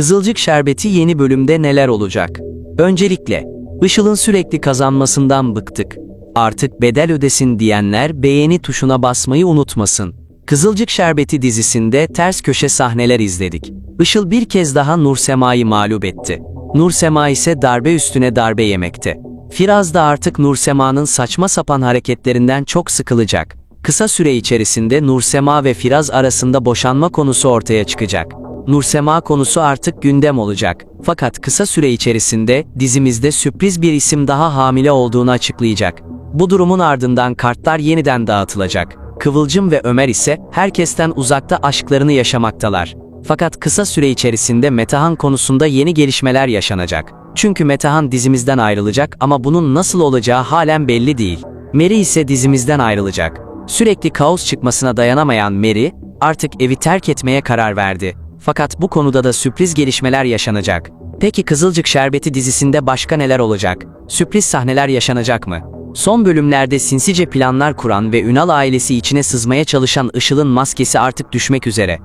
Kızılcık Şerbeti yeni bölümde neler olacak? Öncelikle, Işıl'ın sürekli kazanmasından bıktık. Artık bedel ödesin diyenler beğeni tuşuna basmayı unutmasın. Kızılcık Şerbeti dizisinde ters köşe sahneler izledik. Işıl bir kez daha Nur Sema'yı mağlup etti. Nur Sema ise darbe üstüne darbe yemekte. Firaz da artık Nur Sema'nın saçma sapan hareketlerinden çok sıkılacak. Kısa süre içerisinde Nursema ve Firaz arasında boşanma konusu ortaya çıkacak. Nursema konusu artık gündem olacak. Fakat kısa süre içerisinde dizimizde sürpriz bir isim daha hamile olduğunu açıklayacak. Bu durumun ardından kartlar yeniden dağıtılacak. Kıvılcım ve Ömer ise herkesten uzakta aşklarını yaşamaktalar. Fakat kısa süre içerisinde Metehan konusunda yeni gelişmeler yaşanacak. Çünkü Metehan dizimizden ayrılacak ama bunun nasıl olacağı halen belli değil. Mary ise dizimizden ayrılacak. Sürekli kaos çıkmasına dayanamayan Mary, artık evi terk etmeye karar verdi. Fakat bu konuda da sürpriz gelişmeler yaşanacak. Peki Kızılcık Şerbeti dizisinde başka neler olacak? Sürpriz sahneler yaşanacak mı? Son bölümlerde sinsice planlar kuran ve Ünal ailesi içine sızmaya çalışan Işıl'ın maskesi artık düşmek üzere.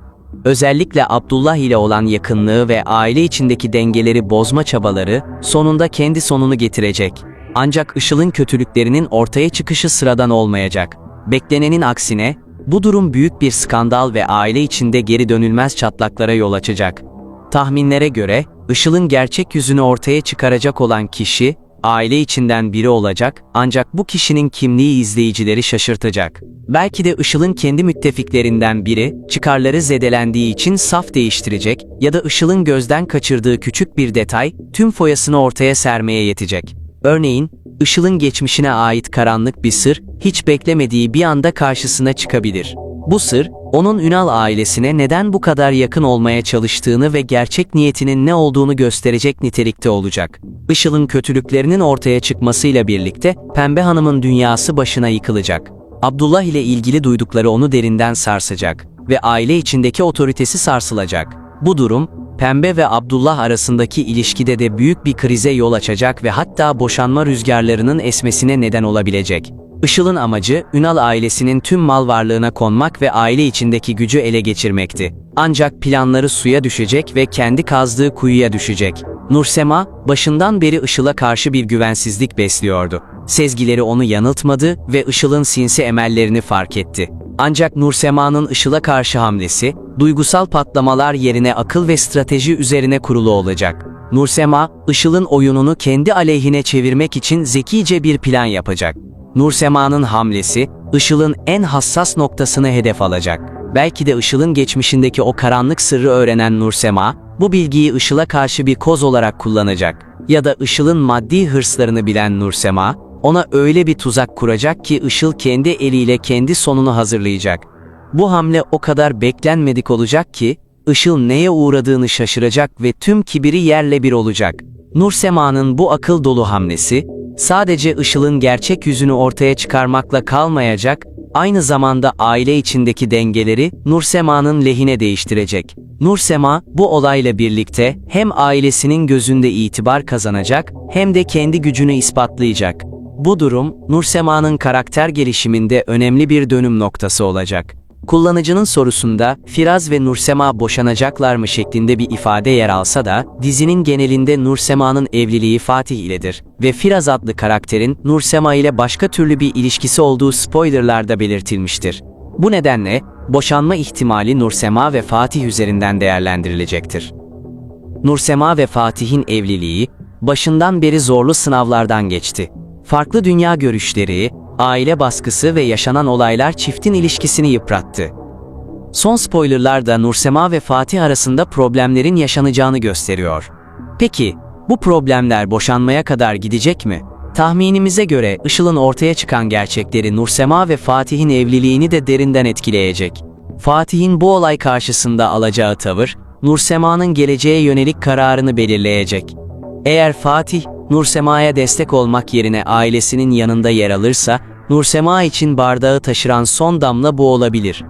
Özellikle Abdullah ile olan yakınlığı ve aile içindeki dengeleri bozma çabaları sonunda kendi sonunu getirecek. Ancak Işıl'ın kötülüklerinin ortaya çıkışı sıradan olmayacak. Beklenenin aksine, bu durum büyük bir skandal ve aile içinde geri dönülmez çatlaklara yol açacak. Tahminlere göre, Işıl'ın gerçek yüzünü ortaya çıkaracak olan kişi, aile içinden biri olacak ancak bu kişinin kimliği izleyicileri şaşırtacak. Belki de Işıl'ın kendi müttefiklerinden biri, çıkarları zedelendiği için saf değiştirecek ya da Işıl'ın gözden kaçırdığı küçük bir detay, tüm foyasını ortaya sermeye yetecek. Örneğin, Işıl'ın geçmişine ait karanlık bir sır, hiç beklemediği bir anda karşısına çıkabilir. Bu sır, onun Ünal ailesine neden bu kadar yakın olmaya çalıştığını ve gerçek niyetinin ne olduğunu gösterecek nitelikte olacak. Işıl'ın kötülüklerinin ortaya çıkmasıyla birlikte Pembe Hanım'ın dünyası başına yıkılacak. Abdullah ile ilgili duydukları onu derinden sarsacak ve aile içindeki otoritesi sarsılacak. Bu durum, Pembe ve Abdullah arasındaki ilişkide de büyük bir krize yol açacak ve hatta boşanma rüzgarlarının esmesine neden olabilecek. Işıl'ın amacı, Ünal ailesinin tüm mal varlığına konmak ve aile içindeki gücü ele geçirmekti. Ancak planları suya düşecek ve kendi kazdığı kuyuya düşecek. Nursema, başından beri Işıl'a karşı bir güvensizlik besliyordu. Sezgileri onu yanıltmadı ve Işıl'ın sinsi emellerini fark etti. Ancak Nursema'nın Işıl'a karşı hamlesi, duygusal patlamalar yerine akıl ve strateji üzerine kurulu olacak. Nursema, Işıl'ın oyununu kendi aleyhine çevirmek için zekice bir plan yapacak. Nursema'nın hamlesi, Işıl'ın en hassas noktasını hedef alacak. Belki de Işıl'ın geçmişindeki o karanlık sırrı öğrenen Nursema, bu bilgiyi Işıl'a karşı bir koz olarak kullanacak. Ya da Işıl'ın maddi hırslarını bilen Nursema, ona öyle bir tuzak kuracak ki Işıl kendi eliyle kendi sonunu hazırlayacak. Bu hamle o kadar beklenmedik olacak ki, Işıl neye uğradığını şaşıracak ve tüm kibiri yerle bir olacak. Nursema'nın bu akıl dolu hamlesi, sadece Işıl'ın gerçek yüzünü ortaya çıkarmakla kalmayacak, aynı zamanda aile içindeki dengeleri Nursema'nın lehine değiştirecek. Nursema bu olayla birlikte hem ailesinin gözünde itibar kazanacak hem de kendi gücünü ispatlayacak. Bu durum Nursema'nın karakter gelişiminde önemli bir dönüm noktası olacak. Kullanıcının sorusunda Firaz ve Nursema boşanacaklar mı şeklinde bir ifade yer alsa da dizinin genelinde Nursema'nın evliliği Fatih iledir ve Firaz adlı karakterin Nursema ile başka türlü bir ilişkisi olduğu spoilerlarda belirtilmiştir. Bu nedenle boşanma ihtimali Nursema ve Fatih üzerinden değerlendirilecektir. Nursema ve Fatih'in evliliği başından beri zorlu sınavlardan geçti. Farklı dünya görüşleri, aile baskısı ve yaşanan olaylar çiftin ilişkisini yıprattı. Son spoilerlar da Nursema ve Fatih arasında problemlerin yaşanacağını gösteriyor. Peki, bu problemler boşanmaya kadar gidecek mi? Tahminimize göre Işıl'ın ortaya çıkan gerçekleri Nursema ve Fatih'in evliliğini de derinden etkileyecek. Fatih'in bu olay karşısında alacağı tavır, Nursema'nın geleceğe yönelik kararını belirleyecek. Eğer Fatih, Nursema'ya destek olmak yerine ailesinin yanında yer alırsa, Nursema için bardağı taşıran son damla bu olabilir.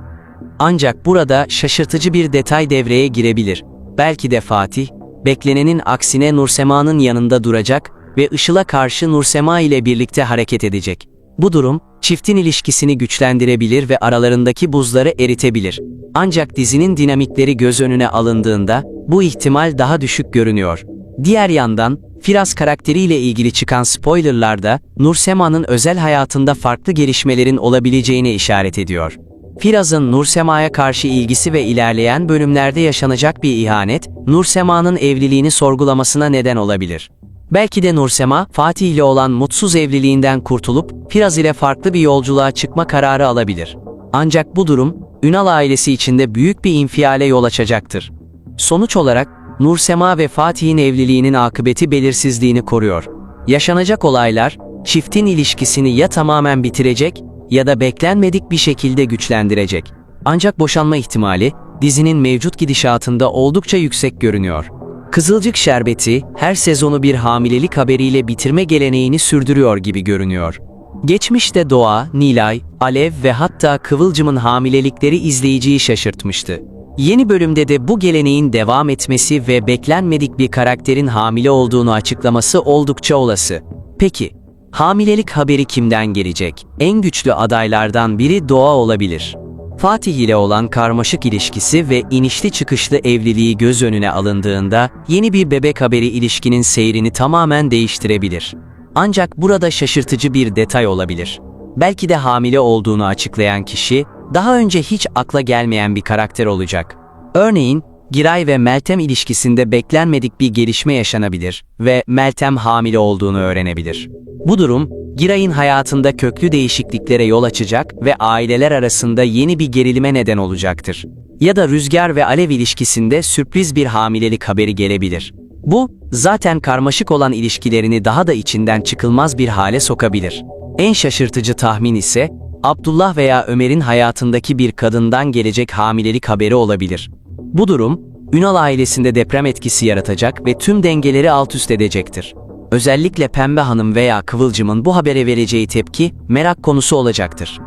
Ancak burada şaşırtıcı bir detay devreye girebilir. Belki de Fatih, beklenenin aksine Nursema'nın yanında duracak ve Işıl'a karşı Nursema ile birlikte hareket edecek. Bu durum, çiftin ilişkisini güçlendirebilir ve aralarındaki buzları eritebilir. Ancak dizinin dinamikleri göz önüne alındığında bu ihtimal daha düşük görünüyor. Diğer yandan, Firaz karakteriyle ilgili çıkan spoilerlarda Nursema'nın özel hayatında farklı gelişmelerin olabileceğine işaret ediyor. Firaz'ın Nursema'ya karşı ilgisi ve ilerleyen bölümlerde yaşanacak bir ihanet, Nursema'nın evliliğini sorgulamasına neden olabilir. Belki de Nursema, Fatih ile olan mutsuz evliliğinden kurtulup Firaz ile farklı bir yolculuğa çıkma kararı alabilir. Ancak bu durum, Ünal ailesi içinde büyük bir infiale yol açacaktır. Sonuç olarak, Nursema ve Fatih'in evliliğinin akıbeti belirsizliğini koruyor. Yaşanacak olaylar, çiftin ilişkisini ya tamamen bitirecek ya da beklenmedik bir şekilde güçlendirecek. Ancak boşanma ihtimali, dizinin mevcut gidişatında oldukça yüksek görünüyor. Kızılcık Şerbeti, her sezonu bir hamilelik haberiyle bitirme geleneğini sürdürüyor gibi görünüyor. Geçmişte Doğa, Nilay, Alev ve hatta Kıvılcım'ın hamilelikleri izleyiciyi şaşırtmıştı. Yeni bölümde de bu geleneğin devam etmesi ve beklenmedik bir karakterin hamile olduğunu açıklaması oldukça olası. Peki, hamilelik haberi kimden gelecek? En güçlü adaylardan biri Doğa olabilir. Fatih ile olan karmaşık ilişkisi ve inişli çıkışlı evliliği göz önüne alındığında yeni bir bebek haberi ilişkinin seyrini tamamen değiştirebilir. Ancak burada şaşırtıcı bir detay olabilir. Belki de hamile olduğunu açıklayan kişi daha önce hiç akla gelmeyen bir karakter olacak. Örneğin, Giray ve Meltem ilişkisinde beklenmedik bir gelişme yaşanabilir ve Meltem hamile olduğunu öğrenebilir. Bu durum, Giray'ın hayatında köklü değişikliklere yol açacak ve aileler arasında yeni bir gerilime neden olacaktır. Ya da Rüzgar ve Alev ilişkisinde sürpriz bir hamilelik haberi gelebilir. Bu, zaten karmaşık olan ilişkilerini daha da içinden çıkılmaz bir hale sokabilir. En şaşırtıcı tahmin ise, Abdullah veya Ömer'in hayatındaki bir kadından gelecek hamilelik haberi olabilir. Bu durum, Ünal ailesinde deprem etkisi yaratacak ve tüm dengeleri alt üst edecektir. Özellikle Pembe Hanım veya Kıvılcım'ın bu habere vereceği tepki merak konusu olacaktır.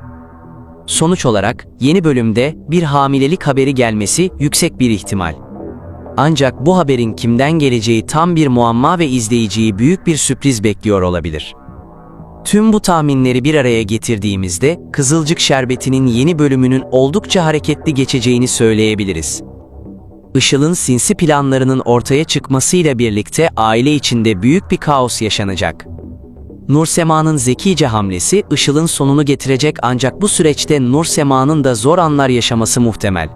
Sonuç olarak yeni bölümde bir hamilelik haberi gelmesi yüksek bir ihtimal. Ancak bu haberin kimden geleceği tam bir muamma ve izleyiciyi büyük bir sürpriz bekliyor olabilir. Tüm bu tahminleri bir araya getirdiğimizde Kızılcık Şerbeti'nin yeni bölümünün oldukça hareketli geçeceğini söyleyebiliriz. Işıl'ın sinsi planlarının ortaya çıkmasıyla birlikte aile içinde büyük bir kaos yaşanacak. Nursema'nın zekice hamlesi Işıl'ın sonunu getirecek ancak bu süreçte Nursema'nın da zor anlar yaşaması muhtemel.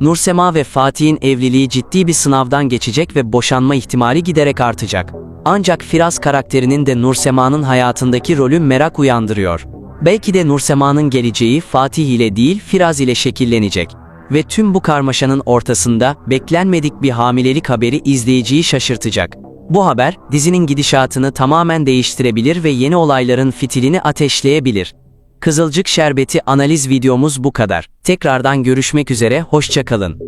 Nursema ve Fatih'in evliliği ciddi bir sınavdan geçecek ve boşanma ihtimali giderek artacak. Ancak Firaz karakterinin de Nursema'nın hayatındaki rolü merak uyandırıyor. Belki de Nursema'nın geleceği Fatih ile değil Firaz ile şekillenecek. Ve tüm bu karmaşanın ortasında beklenmedik bir hamilelik haberi izleyiciyi şaşırtacak. Bu haber dizinin gidişatını tamamen değiştirebilir ve yeni olayların fitilini ateşleyebilir. Kızılcık Şerbeti analiz videomuz bu kadar. Tekrardan görüşmek üzere, hoşçakalın.